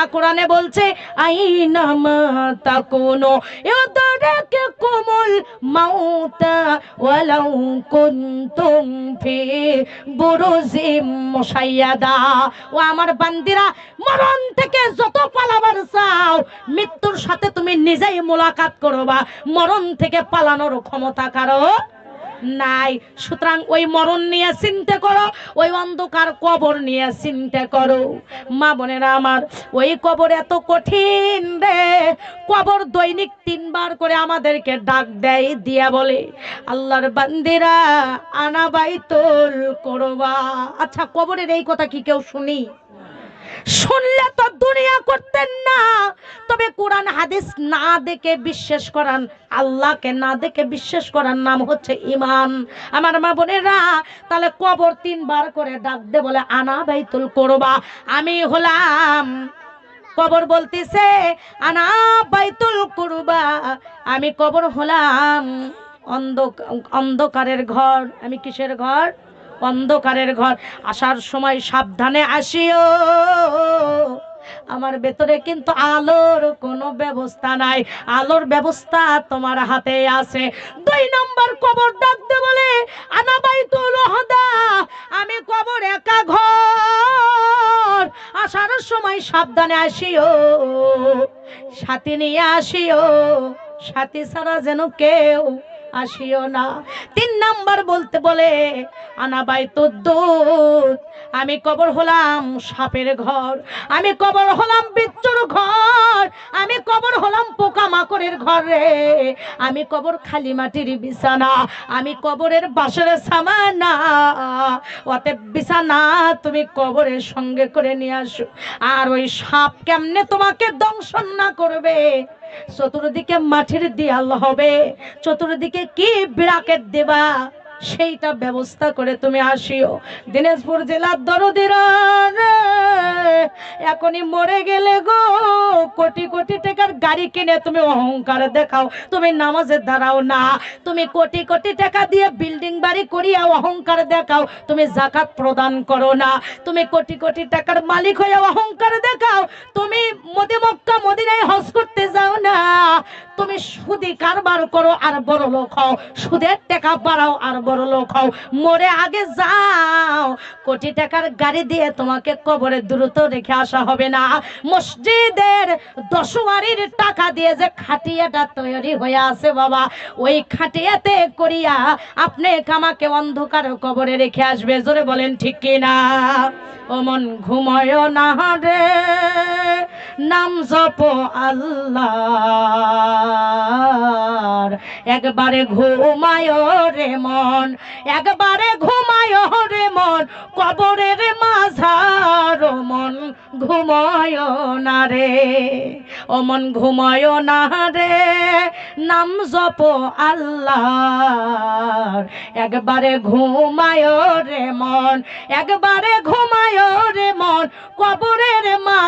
আল্লাহ কোরআনে বলছে আমার বান্দিরা, মরণ থেকে যত পালাবার চাও, মৃত্যুর সাথে তুমি নিজেই মোলাকাত করবা। মরণ থেকে পালানোর ক্ষমতা কারও নাই। সুতরাং ওই মরণ নিয়ে চিন্তা করো, ওই অন্ধকার কবর নিয়ে চিন্তা করো। মা বোনেরা আমার, ওই কবর এত কঠিন রে। কবর দৈনিক তিনবার করে আমাদেরকে ডাক দেয়, দিয়া বলে, আল্লাহর বান্দিরা আনা বাইতুল করবা। আচ্ছা কবরের এই কথা কি কেউ শুনি? শুনলে তো দুনিয়া করতেন না। তবে কোরআন হাদিস না দেখে বিশ্বাস করান, আল্লাহকে না দেখে বিশ্বাস করার নাম হচ্ছে ইমান আমার মা বোনেরা, তাহলে কবর তিনবার করে ডাক দে বলে, আনা বাইতুল করবা। আমি হলাম। কবর বলতেছে, আনা বাইতুল করবা। আমি কবর হলাম। অন্ধ- অন্ধকারের ঘর। আমি কিসের ঘর? অন্ধকারের ঘর। আসার সময় সাবধানে আসিও। আমার ভেতরে কিন্তু আলোর কোনো ব্যবস্থা নাই। আলোর ব্যবস্থা তোমার হাতে আছে। দুই নম্বর কবর ডাকতে বলে আনা বাইতুল হদা আমি কবর একা ঘর। আসার সময় সাবধানে আসিও। সাথে নিয়ে আসিও। সাথী ছাড়া যেন কেউ আসিও না। তিন নাম্বার বলতে বলে, আনা বাইতুদ্দুত আমি কবর হলাম সাপের ঘর। আমি কবর হলাম বিচ্ছুর ঘর। আমি কবর হলাম পোকামাকড়ের ঘর রে। আমি কবর খালি মাটির বিছানা। আমি কবরের বাসের সামানা। অতএব বিছানা তুমি কবরের সঙ্গে করে নিয়ে আসো। আর ওই সাপ কেমনে তোমাকে দংশন না করবে? চতুর্দিকে মাটির দেয়াল হবে, চতুর্দিকে কি বিরাকেট দেবা, সেইটা ব্যবস্থা করে তুমি আসিও। দিনাজপুর জেলার দরদিরা এখনই মরে গেলে গো, কোটি কোটি টাকার গাড়ি কিনে তুমি অহংকার দেখাও, তুমি নামাজে দাঁড়াও না, তুমি কোটি কোটি টাকা দিয়ে বিল্ডিং বাড়ি করিয়া অহংকার দেখাও, তুমি জাকাত প্রদান করো না, তুমি কোটি কোটি টাকার মালিক হয়ে অহংকার দেখাও সুদি কারবার করো আর বড় লোক হও, সুদের টাকা বাড়াও আর বড় লোক হও। মরে আগে যাও, কোটি টাকার গাড়ি দিয়ে তোমাকে কবরে দ্রুত রেখে আসা হবে না। মসজিদের দশবারির টাকা দিয়ে যে খাটিয়াটা তৈরি হয়ে আছে বাবা, ওই খাটিয়াতে করিয়া আপনি কামাকে অন্ধকার কবরে রেখে আসবে। জোরে বলেন, ঠিক কিনা? ও মন ঘুময় না রে। নাম জপ আল্লাহ একবারে ঘুমায় রে মন, একবারে ঘুমায় রে মন, কবরের মাঝার মন ঘুমায় না রে। ও মন ঘুমায় না রে, নাম জপ আল্লাহ একবারে ঘুমায় রে মন, একবারে ঘুমায় রে মন, কবরের মন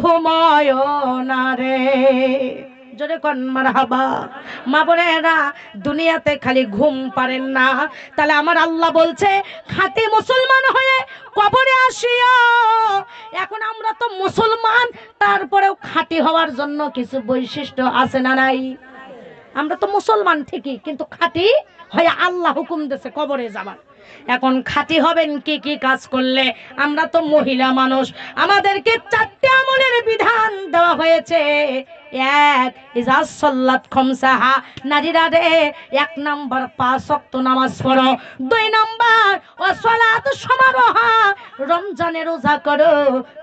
ঘুমায় না রে। জোরে কন মার হাবা মা বোনেরা, দুনিয়াতে খালি ঘুম পারেন না। তাহলে আমার আল্লাহ বলছে, খাঁটি মুসলমান হয়ে কবরে আসিও। এখন আমরা তো মুসলমান, তারপরেও খাঁটি হওয়ার জন্য কিছু বৈশিষ্ট্য আছে না নাই? আমরা তো মুসলমান ঠিকই, কিন্তু খাঁটি হয়ে আল্লাহ হুকুম দিয়েছে কবরে যাবার। এখন খাঁটি হবেন কি কি কাজ করলে? আমরা তো মহিলা মানুষ। আমাদেরকে চারটে আমলের বিধান দেওয়া হয়েছে। এক ইজাজ সল্লাত খমসাহা। নারীরা রে, এক নাম্বার পাঁচ ওয়াক্ত নামাজ পড়ো। দুই নাম্বার ও সলাত সমারোহা। রমজানের রোজা করো।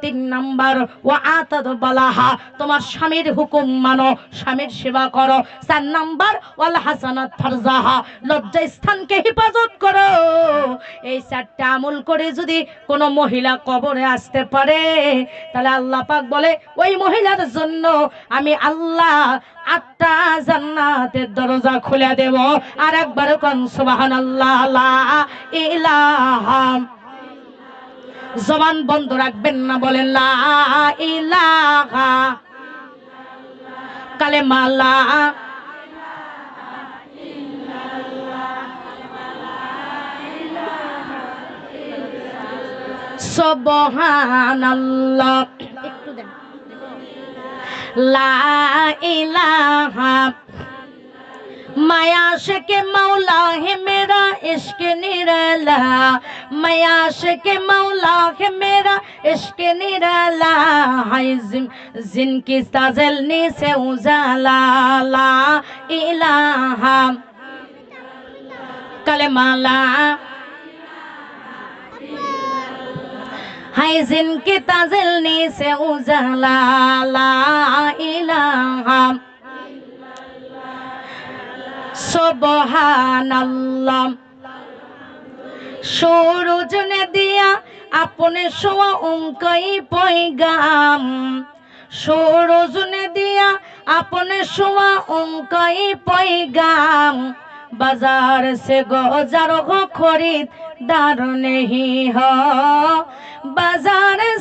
তিন নাম্বার ও আতাদ বালাহা। তোমার স্বামীর হুকুম মানো, স্বামীর সেবা করো। চার নাম্বার ওয়াল হাসানাত ফারজাহা। লজ্জা স্থানকে হেফাজত করো। এই চারটা আমল করে যদি কোনো মহিলা কবরে আসতে পারে, তাহলে আল্লাহ পাক বলে, ওই মহিলার জন্য আমি আল্লাহ আটটা জান্নাতের দরজা খুলে দেব। আর একবার কোন, সুবহানাল্লাহ, লা ইলাহা জবান বন্ধ রাখবেন না বলেন, লা ইলাহা কালেমা, লা সুবহানাল্লাহ। একটু দেন। লা ইলাহা माया के मौला है मेरा इश्क निराला माया के मौला है मेरा इश्क निराला हाय जिन जिनकी तजलनी से उजाला ला इलाहा कलमाला हाय जिनकी तजलनी से उजाला ला इलाहा সুবহানাল্লাহ সৌরজনে দিয়া আপনে সোয়া অঙ্কই পয়গাম সৌরজনে দিয়া আপনে সোয়া অঙ্কই পয়গাম बाजार से गोजार हो खरीद दार नहीं हो बाजार से गो जारो को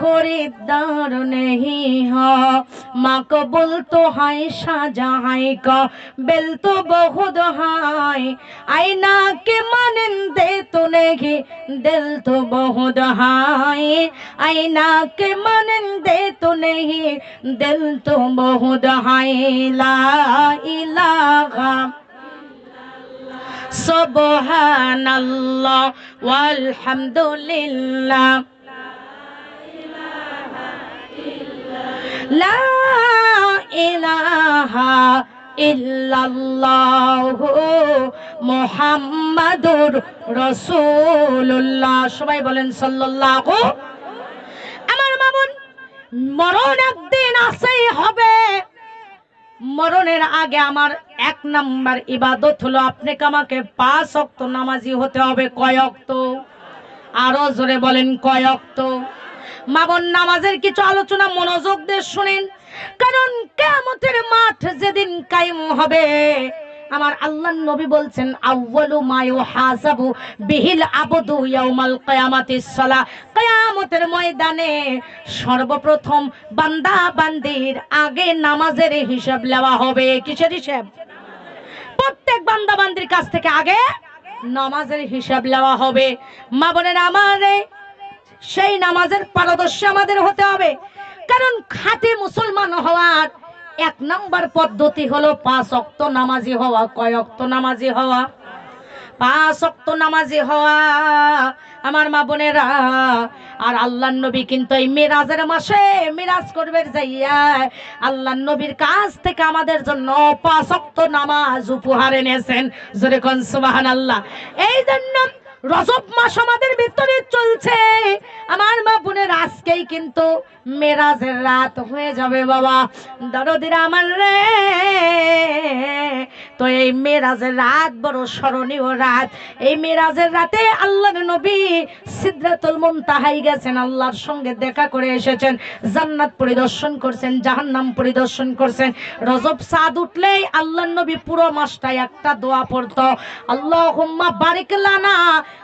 खरीदार नहीं हो माँ को बोल तो हाय शाहजहां का बिल तो बहुत हाय आईना के मानन दे तो नहीं दिल तो बहुत हाय आईना के मानन दे तो नहीं दिल तो बहुत हाय ला इलाहा সুবহানাল্লাহ ওয়ালহামদুলিল্লাহ ইলাহা ইল্লাল্লাহু মুহাম্মাদুর রাসূলুল্লাহ। সবাই বলেন সাল্লাল্লাহু। আমার মামুন, মরণ একদিন আসেই হবে। মরণের আগে আমার এক নাম্বার ইবাদত হলো, আপনাকে আমাকে পাঁচ অক্ত নামাজি হতে হবে। কয়ক্ত আরও জোরে বলেন কয়ক্ত মাবন নামাজের কিছু আলোচনা মনোযোগ দিয়ে শুনেন। কারণ কেমতের মাঠ যেদিন কায়েম হবে, আমার আল্লাহ নবী বলছেন, আউয়ালু মা ইউহাসাবু বিহিল আবদু ইয়াউমাল কিয়ামাতিস কিয়ামতের ময়দানে সর্বপ্রথম বান্দা বান্দির আগে নামাজের হিসাব নেওয়া হবে। কিসের হিসাব? প্রত্যেক বান্দা বান্দির কাছ থেকে আগে নামাজের হিসাব নেওয়া হবে। মা বোনের, আমারে সেই নামাজের পারদর্শী আমাদের হতে হবে। কারণ খাঁটি মুসলমান হওয়ার এক নম্বর পদ্ধতি হলো পাঁচ অক্ত নামাজি হওয়া। কয় অক্ত নামাজি হওয়া? পাঁচ অক্ত নামাজি হওয়া। আমার মা বোনেরা, আর আল্লাহ নবী কিন্তু এই মিরাজের মাসে মিরাজ করবে যাইয়া আল্লাহ নবীর কাছ থেকে আমাদের জন্য পাঁচ অক্ত নামাজ উপহার এনেছেন। জোরে কোন সুবহানাল্লাহ। এই জন্য রজব মাস আমাদের ভিতরে চলছে। আমার মা বোনের আজকেই কিন্তু মেরাজের রাত হয়ে যাবে, বাবা। দরদিরা আমার রে। তো এই মেরাজের রাত বড় স্মরণীয় রাত। এই মেরাজের রাতে আল্লাহর নবী সিদ্রাতুল মুনতাহাই গেছেন, আল্লাহর সঙ্গে দেখা করে এসেছেন, জান্নাত পরিদর্শন করছেন, জাহান্নাম পরিদর্শন করছেন। রজব সাদ উঠলেই আল্লাহর নবী পুরো মাসটাই একটা দোয়া পড়তো, আল্লাহুম্মা বারিক লানা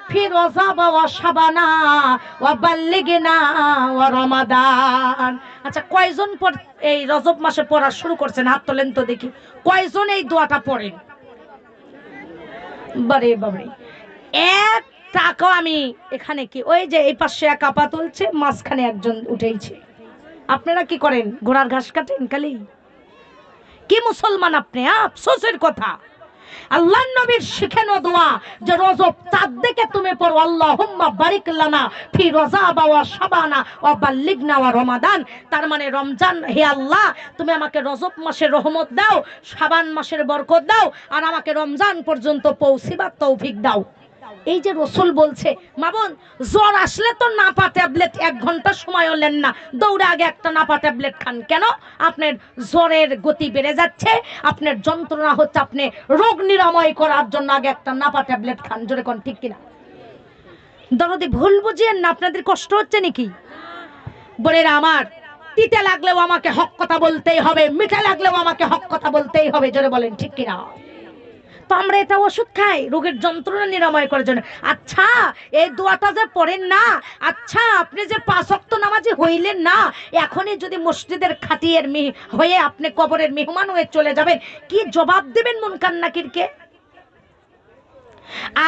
ফি রজব ওয়া শাবানা ওয়া বাল্লিগনা ওয়া রমাদান। আচ্ছা কয়জন এই রজব মাসে পড়া শুরু করছেন? হাত তোলেন তো দেখি। কয়জন এই দোয়াটা পড়েন? বারে বাবারে। এক টাকা আমি এখানে কি, ওই যে এই পাশে এক আপা তুলছে, মাঝখানে একজন উঠেইছে। আপনারা কি করেন? ঘোড়ার ঘাস কাটেন খালি? কি মুসলমান আপনি, আফসোসের কথা। আল্লাহ নবীর শিখানো দোয়া যে রজব চাঁদ দেখে তুমি পড়ো। আল্লাহুম্মা বারিক লানা ফি রজা ওয়া শাবানা ওয়া বাল্লিগনা ওয়া রমাদান। তার মানে রমজান, হে আল্লাহ, তুমি আমাকে রজব মাসের রহমত দাও সাবান মাসের বরকত দাও, আর আমাকে রমজান পর্যন্ত পৌঁছিবার তৌফিক দাও। এই যে রসুল বলছে মামন জ্বর আসলে তো নাপা ট্যাবলেট, এক ঘণ্টা সময় হলেন না। দৌড়ে আগে একটা নাপা ট্যাবলেট খান। কেন? আপনার জ্বরের গতি বেড়ে যাচ্ছে, আপনার যন্ত্রণা হচ্ছে, আপনি রোগ নিরাময় করার জন্য আগে একটা নাপা ট্যাবলেট খান। জোরে কোন ঠিক কিনা? দরদি, ভুল বুঝিয়েন না, আপনাদের কষ্ট হচ্ছে নাকি? বোনেরা আমার, তিতে লাগলেও আমাকে হক কথা বলতেই হবে, মিঠা লাগলেও আমাকে হক কথা বলতেই হবে, জোরে বলেন ঠিক কিনা? তো আমরা এটা ওষুধ খাই, রোগের যন্ত্রণা নিরাময় করার জন্য। আচ্ছা এই দোয়াটা যে পড়েন না আচ্ছা আপনি যে পাঁচক্ত নামাজি হইলেন না, এখনই যদি মসজিদের খাটিয়ের মি হয়ে আপনি কবরের মেহমান হয়ে চলে যাবেন, কি জবাব দেবেন মুনকান নাকিরকে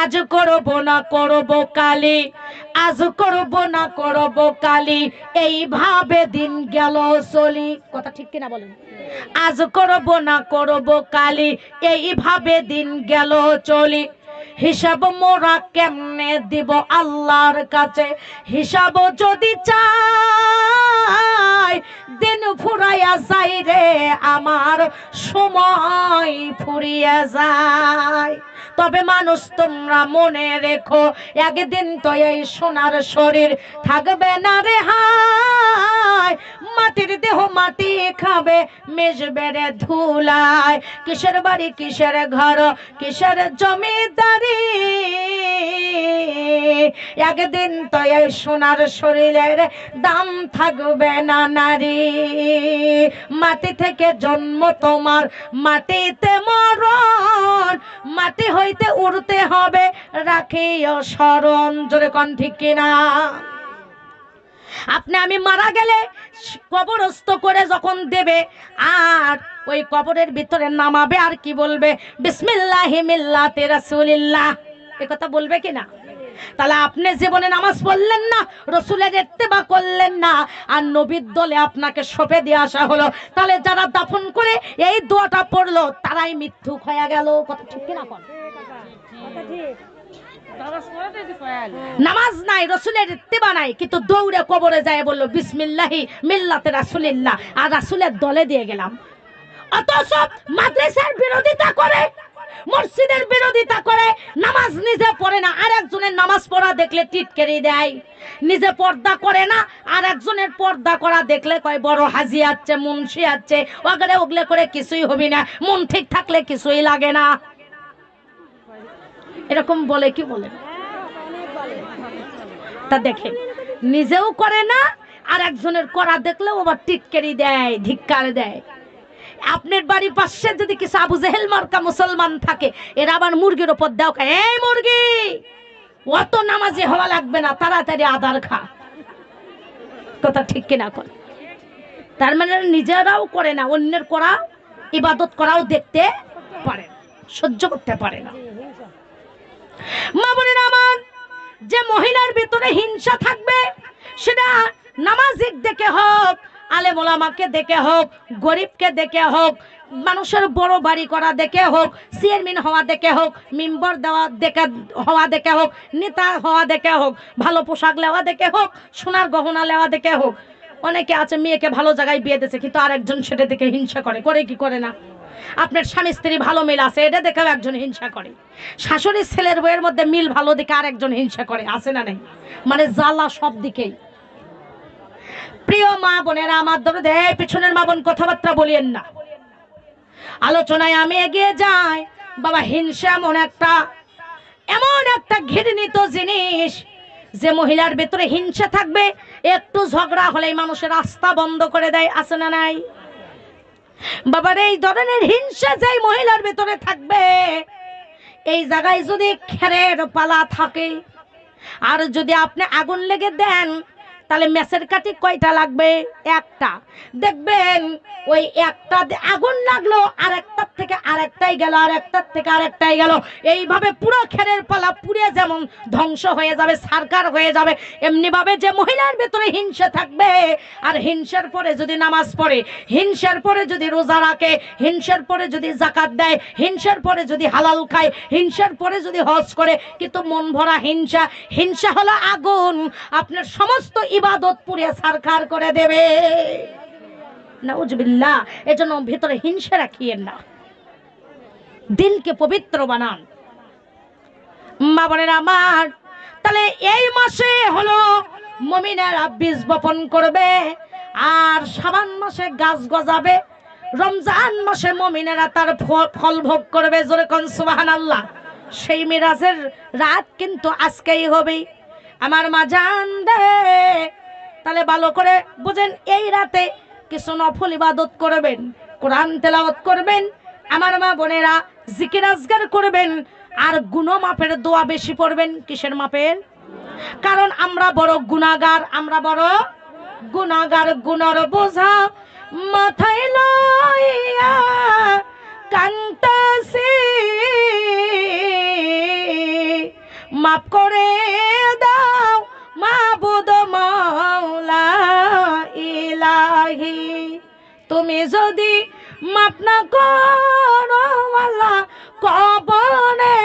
আজ করব না করব কালি, আজ করব না করব কালি, এইভাবে দিন গেল চলি কথা ঠিক কিনা বলেন? আজ করব না করব কালি, এইভাবে দিন গেল চলি। হিসাব মোরা কেমনে দিব আল্লাহর কাছে? হিসাব যদি চাই, দিন ফুরাইয়া যাই রে, আমার সময় ফুরিয়ে যায়। তবে মানুষ তোমরা মনে রেখো, একদিন তো এই সোনার শরীর থাকবে না রে হায়। মাটির দেহ মাটি খাবে, মেজবে রে ধুলায় কিসের বাড়ি, কিসের ঘর, কিসের জমিদারি? একদিন তো এই সোনার শরীরের দাম থাকবে না নারী। মাটি থেকে জন্ম তোমার, মাটিতে মরণ। মাটি হইতে উড়তে হবে, রাখিও স্মরণ জোরে কন ঠিক কিনা? আপনি আমি মারা গেলে কবরস্থ করে যখন দেবে, আর ওই কবরের ভিতরে নামাবে, আর কি বলবে? বিসমিল্লাহ মিল্লাতে রাসূলিল্লাহ। এ কথা বলবে কি না তাহলে আপনি জীবনে নামাজ পড়লেন না, রসুলের ইত্তেবা করলেন না, আর নবীর দলে আপনাকে সপে দিয়ে আসা হলো। তাহলে যারা দাফন করে এই দোয়াটা পড়ল, তারাই মৃত্যু হয়ে গেল। কথা ঠিক কিনা কর নামাজ নাই, রসুলের ইত্তেবা নাই, কিন্তু দৌড়ে কবরে যায় বলল, বিসমিল্লাহি মিল্লাতে রাসুলিল্লাহ। আর রাসুলের দলে দিয়ে গেলাম। অথচ মাদ্রাসার বিরোধিতা করে, মসজিদের বিরোধিতা করে, নামাজ নিজে পড়ে না আর একজনের নামাজ পড়া দেখলে টিটকেরি দেয়। নিজে পর্দা করে না আর একজনের পর্দা করা দেখলে কয়, বড় হাজি আছে, মুন্সি আছে। ওগলে ওগলে করে কিছুই হবি না, মন ঠিক থাকলে কিছুই লাগে না। এরকম বলে কি বলে? তা দেখে নিজেও করে না আর একজনের করা দেখলেও আবার টিটকেরি দেয়, ধিক্কার দেয়। আপনার বাড়ির পাশে যদি কিছু আবু জেহেল মার্কা মুসলমান থাকে, এরা আবার মুরগির ওপর দেও এই মুরগি, অত নামাজি হওয়া লাগবে না, তাড়াতাড়ি আদার খা। কথা ঠিক কিনা কর তার মানে নিজেরাও করে না, অন্যের করা, ইবাদত করাও দেখতে পারে সহ্য করতে পারে না। মা বোনেরা আমার, যে মহিলার ভিতরে হিংসা থাকবে, সেটা নামাজিক দেখে হোক আলে মোলামাকে দেখে হোক, গরিবকে দেখে হোক, মানুষের বড় বাড়ি করা দেখে হোক, চেয়ারম্যান হওয়া দেখে হোক, মেম্বার দেওয়া দেখে, হওয়া দেখে হোক, নেতা হওয়া দেখে হোক, ভালো পোশাক লেওয়া দেখে হোক, সোনার গহনা লেওয়া দেখে হোক। অনেকে আছে মেয়েকে ভালো জায়গায় বিয়ে দিয়েছে, কিন্তু আরেকজন সেটা দেখে হিংসা করে করে কি করে না? আপনার স্বামী, স্ত্রী ভালো মিল আছে, এটা দেখেও একজন হিংসা করে। শাশুড়ির ছেলের বইয়ের মধ্যে মিল ভালো দেখে আরেকজন হিংসা করে, আছে না নেই? মানে জ্বালা সব দিকেই। প্রিয় মা বোনেরা, আমার ধরে দে পিছনের মা বোন, কথাবার্তা বলিয়েন না। আলোচনায় আমি এগিয়ে যাই। বাবা, হিংসা এমন একটা এমন একটা ঘৃণিত জিনিস যে মহিলার ভেতরে হিংসা থাকবে, একটু ঝগড়া হলেই মানুষের রাস্তা বন্ধ করে দেয়, আছে না নাই? বাবার, এই ধরনের হিংসা যাই মহিলার ভেতরে থাকবে, এই জায়গায় যদি খেরের পালা থাকে, আর যদি আপনি আগুন লেগে দেন তাহলে মেসের কাঠি কয়টা লাগবে? একটা। দেখবেন, ওই একটা আগুন লাগল আর একটার থেকে আরেকটাই গেল আর একটার থেকে আরেকটাই গেল। এইভাবে পুরো খেরের পালা পুড়ে যেমন ধ্বংস হয়ে যাবে সারকার হয়ে যাবে এমনি ভাবে যে মহিলার ভেতরে হিংসা থাকবে, আর হিংসার পরে যদি নামাজ পড়ে, হিংসার পরে যদি রোজা রাখে, হিংসার পরে যদি জাকাত দেয়, হিংসার পরে যদি হালাল খায়, হিংসার পরে যদি হজ করে, কিন্তু মন ভরা হিংসা হিংসা হলো আগুন। আপনার সমস্ত ইবাদত পুড়িয়ে সারকার করে দেবে। নাউজবিল্লাহ, এজন্য ভিতরে হিংসা রাখিয়েন না। দিলকে পবিত্র বানান। মা বোনেরা আমার, তাহলে এই মাসে হলো মমিনেরা বীজ বপন করবে, আর সাবান মাসে গাছ গজাবে, রমজান মাসে মমিনেরা তার ফল ভোগ করবে। জোরে কন সুবাহান আল্লাহ সেই মিরাজের রাত কিন্তু আজকেই হবে। আমার মা জান দে। তাহলে ভালো করে বুঝেন, এই রাতে কিছু নফল ইবাদত করবেন, কোরআন তেলাওয়াত করবেন, আমার মা বোনেরা জিকির আজগার করবেন, আর গুণ মাপের দোয়া বেশি পড়বেন, কিসের মাপের? কারণ আমরা বড় গুণাগার, আমরা বড় গুণাগার, গুণর বোঝা মাথায় লইয়া কান্তাসি মাফ করে দাও, মাবুদ মাওলা ইলাহি। তুমি যদি মাপ না করো কবরে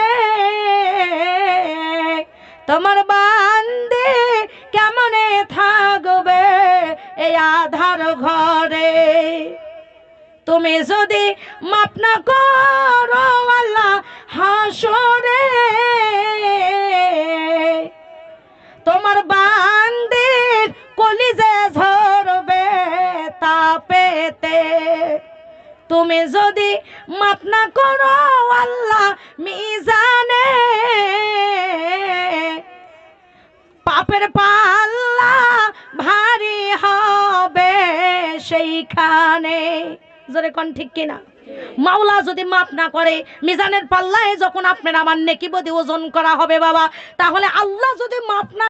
তোমার বান্দে কেমনে থাকবে এই আধার ঘরে? তুমি যদি মাপ না করো আল্লাহ হাসরে। তোমার বান্দির কলিজে ঝরবে তাপেতে। তুমি যদি মাপ না করো আল্লাহ মিজানে। পাপের পাল্লা ভারী হবে সেইখানে। জোরে কোন ঠিক কিনা? মাওলা যদি মাপ না করে, মিজানের পাল্লায় যখন আপনার আমার নেকি বদি ওজন করা হবে বাবা, তাহলে আল্লাহ যদি মাপ না